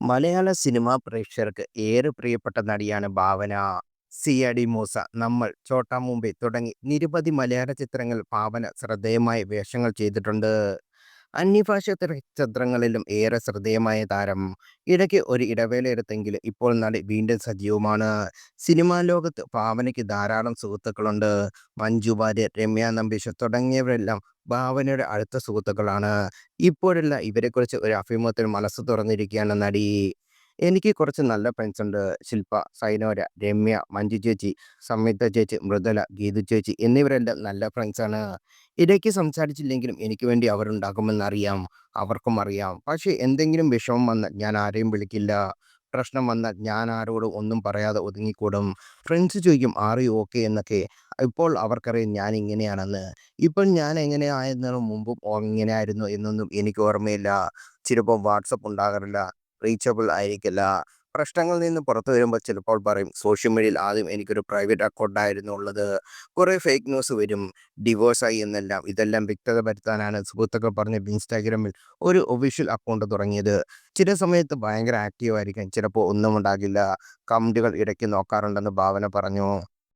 മലയാള cinema പ്രേക്ഷകർക്ക് ഏറെ പ്രിയപ്പെട്ട നടിയാണ് ഭാവന. സി അടി മൂസ, നമ്മൾ, ചോട്ടാ മുംബൈ തുടങ്ങി നിരവധി മലയാള ചിത്രങ്ങൾ ഭാവന ശ്രദ്ധേയമായ വേഷങ്ങൾ ചെയ്തിട്ടുണ്ട്. അന്യഭാഷാ ചിത്രങ്ങളിലും ഏറെ ശ്രദ്ധേയമായ താരം. ഇടയ്ക്ക് ഒരു ഇടവേളയെടുത്തെങ്കിലും ഇപ്പോൾ നടി വീണ്ടും സജീവമാണ്. സിനിമാ ലോകത്ത് ഭാവനയ്ക്ക് ധാരാളം സുഹൃത്തുക്കളുണ്ട്. മഞ്ജു വാര്യർ, രമ്യ നമ്പീഷ് തുടങ്ങിയവരെല്ലാം ഭാവനയുടെ അടുത്ത സുഹൃത്തുക്കളാണ്. ഇപ്പോഴെല്ലാം ഇവരെക്കുറിച്ച് ഒരു അഭിമുഖത്തിൽ മനസ്സ് തുറന്നിരിക്കുകയാണ് നടി. എനിക്ക് കുറച്ച് നല്ല ഫ്രണ്ട്സ് ഉണ്ട് ശില്പ സൈനോര, രമ്യ, മഞ്ജു ചേച്ചി, സംയുക്ത ചേച്ചി, മൃദുല, ഗീതു ചേച്ചി എന്നിവരെല്ലാം നല്ല ഫ്രണ്ട്സാണ്. ഇടയ്ക്ക് സംസാരിച്ചില്ലെങ്കിലും എനിക്ക് വേണ്ടി അവരുണ്ടാകുമെന്നറിയാം. അവർക്കും അറിയാം. പക്ഷേ എന്തെങ്കിലും വിഷമം വന്നാൽ ഞാൻ ആരെയും വിളിക്കില്ല. പ്രശ്നം വന്നാൽ ഞാൻ ആരോടും ഒന്നും പറയാതെ ഒതുങ്ങിക്കൂടും. ഫ്രണ്ട്സ് ചോദിക്കും യു ഓക്കേ എന്നൊക്കെ. ഇപ്പോൾ അവർക്കറിയാം ഞാൻ ഇങ്ങനെയാണെന്ന്. ഇപ്പോൾ ഞാൻ എങ്ങനെയായിരുന്നോ മുമ്പും ഇങ്ങനെയായിരുന്നു എന്നൊന്നും എനിക്ക് ഓർമ്മയില്ല. ചിലപ്പോൾ വാട്സപ്പ് ഉണ്ടാകാറില്ല. റീച്ചബിൾ ആയിരിക്കില്ല. പ്രശ്നങ്ങളിൽ നിന്ന് പുറത്തു വരുമ്പോൾ ചിലപ്പോൾ പറയും സോഷ്യൽ മീഡിയയിൽ ആദ്യം എനിക്കൊരു പ്രൈവറ്റ് അക്കൗണ്ട് ആയിരുന്നു ഉള്ളത്. കുറേ ഫേക്ക് ന്യൂസ് വരും. ഡിവോഴ്സ് ആയി എന്നെല്ലാം. ഇതെല്ലാം വ്യക്തത വരുത്താനാണ് സുഹൃത്തുക്കൾ പറഞ്ഞ് ഇൻസ്റ്റാഗ്രാമിൽ ഒരു ഒഫീഷ്യൽ അക്കൗണ്ട് തുടങ്ങിയത്. ചില സമയത്ത് ഭയങ്കര ആക്റ്റീവ് ആയിരിക്കും. ചിലപ്പോൾ ഒന്നും ഉണ്ടാകില്ല. കമന്റുകൾ ഇടയ്ക്ക് നോക്കാറുണ്ടെന്ന് ഭാവന പറഞ്ഞു.